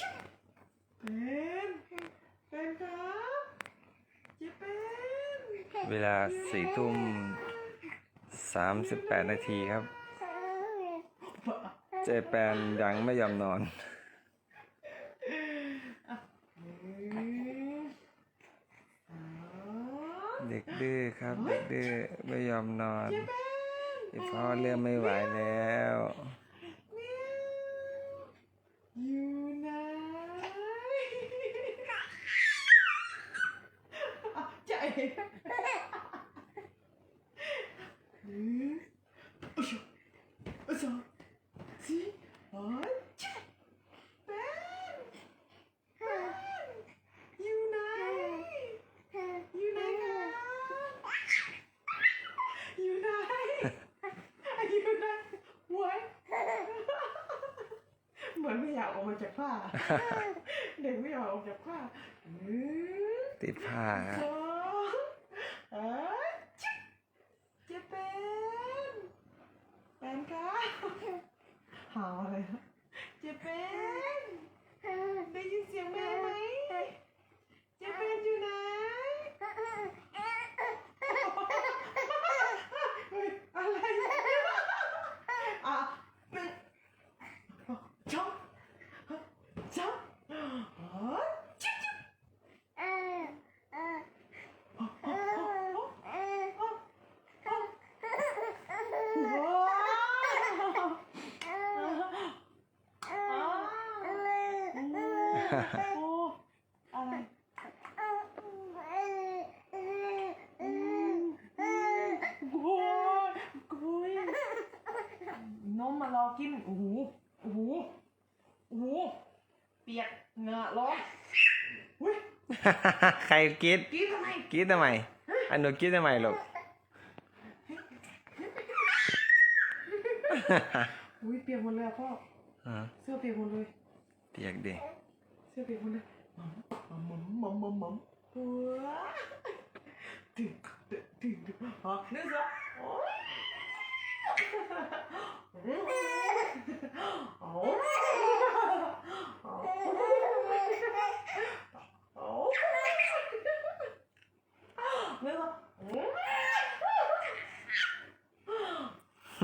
ชิบเป็นเป็นครับเจ๊เป็นเวลาสี่ทุ่มสามสิบแปดนาทีครับ เจแปนยังไม่ยอมนอนหนึ่งสองเด็กดื้อครับเด็กดื้อไม่ยอมนอนเจ๊เป็นอีพ่อเริ่มไม่ไหวแล้ว อยู่ไหนอะ ใจหนึ่งอุ๊ยอุ๊ยสองสี่ห้าเจ็ดแปดอยู่ไหนอยู่ไหนครับอยู่ไหนอยู่ไหนว้เหมือนไม่อยากออกมาจากผ้าเด็กไม่อยากออกจากผ้าติดผ้า สองเอ้ยจิ๊บเจะเป็นเป็นครับหาวอะไรนะเจะเป็นได้ยินเสียงแม่ไหมเจะเป็นอยู่ไหนเฮ้ยอะไรอะหนึ่งช็อปช็อปอ๋อจิ๊บจิ๊บ นมมารอกิน โอ้โห โอ้โห โอ้โห เปียกเหงื่อร้อนอุ้ยใครกิดกินทำไมกิดทำไมอันหนูกิดทำไมลูกอุ้ยเปียกหมดเลยอะพ่อฮะเสื้อเปียกหมดเลยเตียกดิเสื้อเปียกหมด 在别处呢，萌萌萌萌萌，哇！对对对对，啊，你说？哦。哈哈哈哈哈哈。哦。哈哈哈哈哈哈。哦。哈哈哈哈哈哈。啊，你说？哦。啊。哦。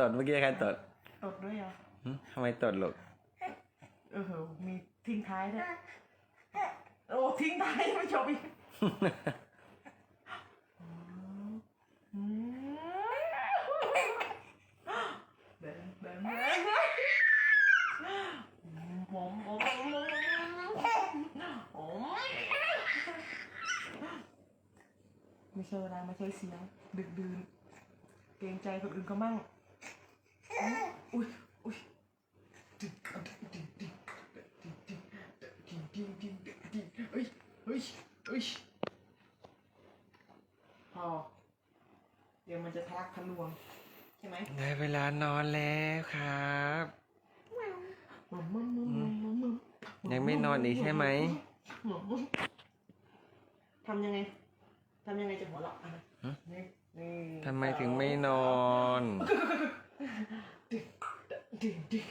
ตดเมื่อกี้ใครตดตดด้วยเหรอะหึทำไมตดลูกเออเหอะมีทิ้งท้ายด้วยโอ้ทิ้งท้ายไม่จบอีกอืมแบนแบนแบนผมผมผมไม่ใช่เวลาไม่ใช่เสียง ดึกดื่นเกรงใจคนอื่นก็มั่ง อุ้ยอุ้ยดึงดึงดึงดึงดึงดึงดึงดึงดึงดึงเฮ้ยเฮ้ยเฮ้ยพอเดี๋ยวมันจะทะลักทะลวงใช่ไหมได้เวลานอนแล้วครับมึมมึมมึมมึมมึมมึมยังไม่นอนอีกใช่ไหมทำยังไงทำยังไงจะหัวเราะอะฮะนี่ทำไมถึงไม่นอน ดึงดึง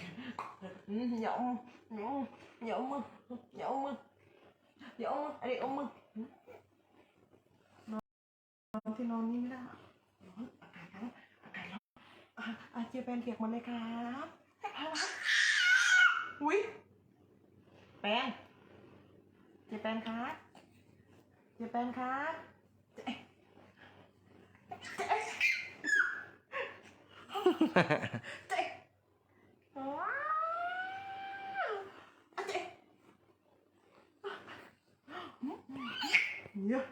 อืมอย่าเอามืออย่าเอมืออย่าเอมืออย่าเอมืออะไรเอามือนอนที่นอนนี่ไม่ได้ร้อนอากาศร้อนอากาศร้อนอะอะเจแปนเปียกหมาเลยครับอุ้ยแปนเจแปนครับเจแปนครับ เจเจเจว้าวอะเจเนี่ย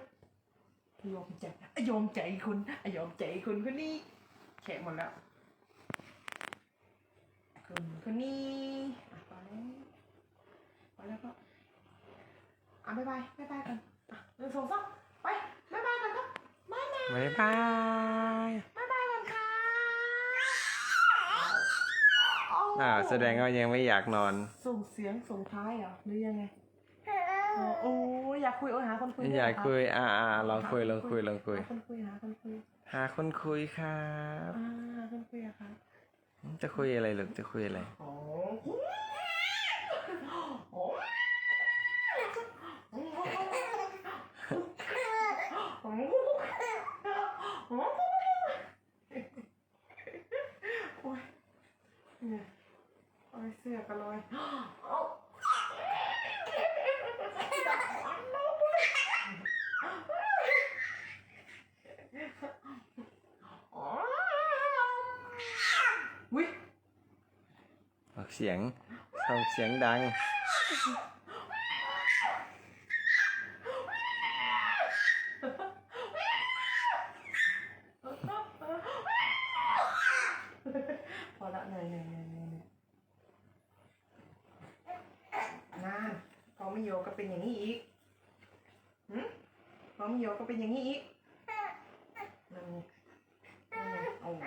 ยอมใจยอมใจคุณยอมใจคุณคนนี้แฉะหมดแล้วคุณคนนี้อะไปไปแล้วก็อะบ๊ายบายบ๊ายบายกันอะหนึ่งสองสามไปบ๊ายบายกันครับบ๊ายบายบ๊ายบาย บ๊ายบายกันครับ อ่าแสดงว่ายังไม่อยากนอน ส่งเสียงส่งท้ายเหรอหรือยังไงอ๋อโอ้อยากคุยโอ้ยหาคนคุยอยากด้วคุยเหรออ่าอ่าลองคุยลองคุยลองคุย หาคนคุยหาคนคุยหาคนคุยครับ อ่าหาคนคุยอะครับ จะคุยอะไรหรือจะคุยอะไรโอ้โหโอ้โหโอ้ยเนี่ยโอ้ยเสื้อกันลอยเอา วิ ออก เสียงส่งเสียงดัง พอละเหนื่อยเหนื่อยเหนื่อยเหนื่อยนานพอไม่โยก็เป็นอย่างนี้อีกหืมพอไม่โยก็เป็นอย่างนี้อีกนั่นไงนั่นไงโอ้โห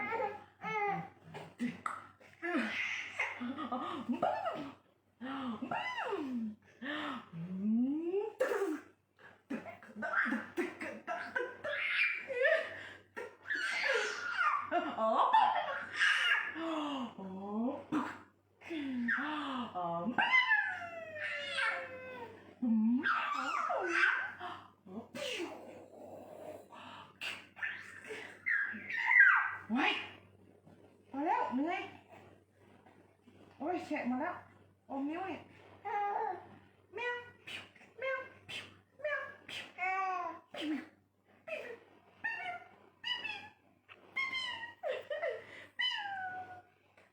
อ๋ออ๋ออ๋ออืมไว้พอแล้วเหนื่อยโอ้ยแฉะ มาแล้วอมนิ้วเนี่ยแมวแมวแมวแมว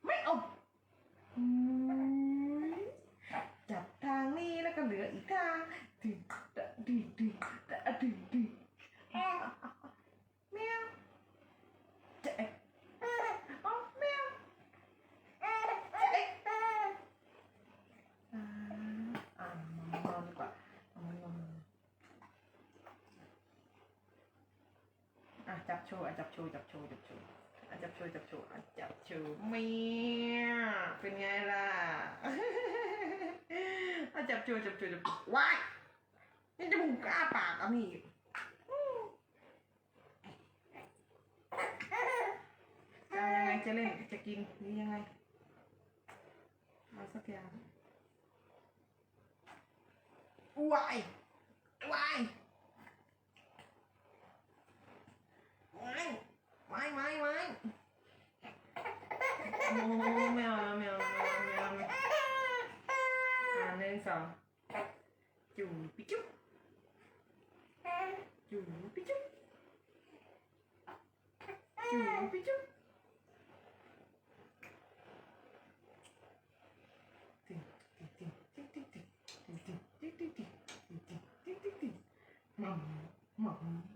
ไม่เอาอืมจับทางนี้แล้วก็เหลืออีกทางดึงดะดึงดึงดะดึงดึงแมวจะเอ๊ะเอาแมวจะเอ๊ะอ่าอ่ามานอนดีกว่าเอามานอนอะ จับโชว์อะจับโชว์จับโชว์จับโชว์อะจับโชว์จับโชว์อะจับโชว์เมียเป็นไงล่ะอะจับโชว์จับโชว์จับโชว์ว้ายนี่จมูกอ้าปากอะนี่จะยังไงจะเล่นจะกินหรือยังไงเอาสักอย่างว้ายว้าย mày mày mày mày mèo mèo mèo mèo mèo à lên sòng chù bí chút chù bí chút chù bí chút Mom, mom.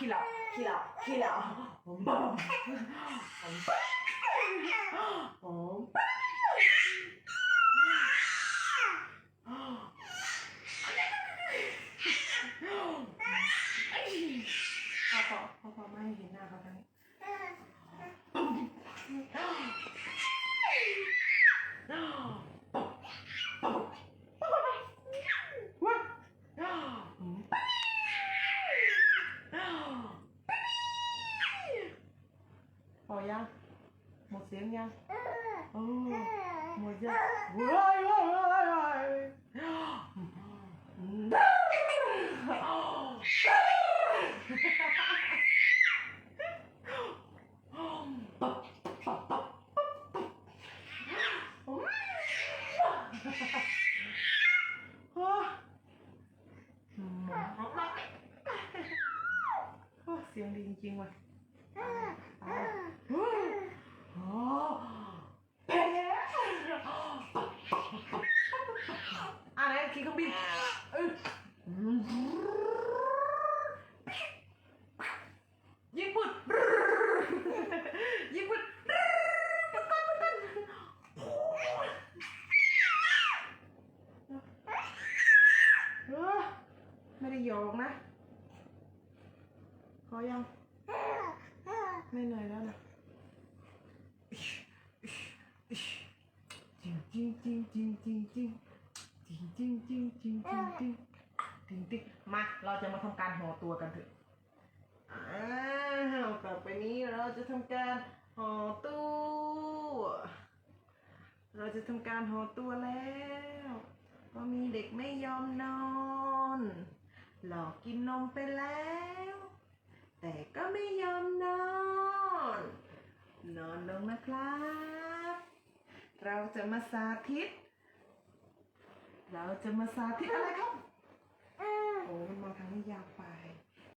Killer, killer, killer. Boom. tiếng nha. Ừ. ừ, một giây. Ừ. Wow. อะไหนขี่เครื่องบินเอ้ยยิงปืนยิงปืนปืนกันปืนกันเออไม่ได้หยอกนะขอยัง ไม่เหนื่อยแล้วนะจริงจริงจริงจริงจริง จริงจริงจริงจริงจริงจริงจริงจริงมา เราจะมาทำการห่อตัวกันเถอะอ้าวต่อไปนี้เราจะทำการห่อตัวเราจะทำการห่อตัวแล้วก็มีเด็กไม่ยอมนอน หลอกกินนมไปแล้ว แต่ก็ไม่ยอมนอน นอนลงนะครับ เราจะมาสาธิต เราจะมาสาธิตอะไรครับ โอ้มันมาทางนี้ยาวไป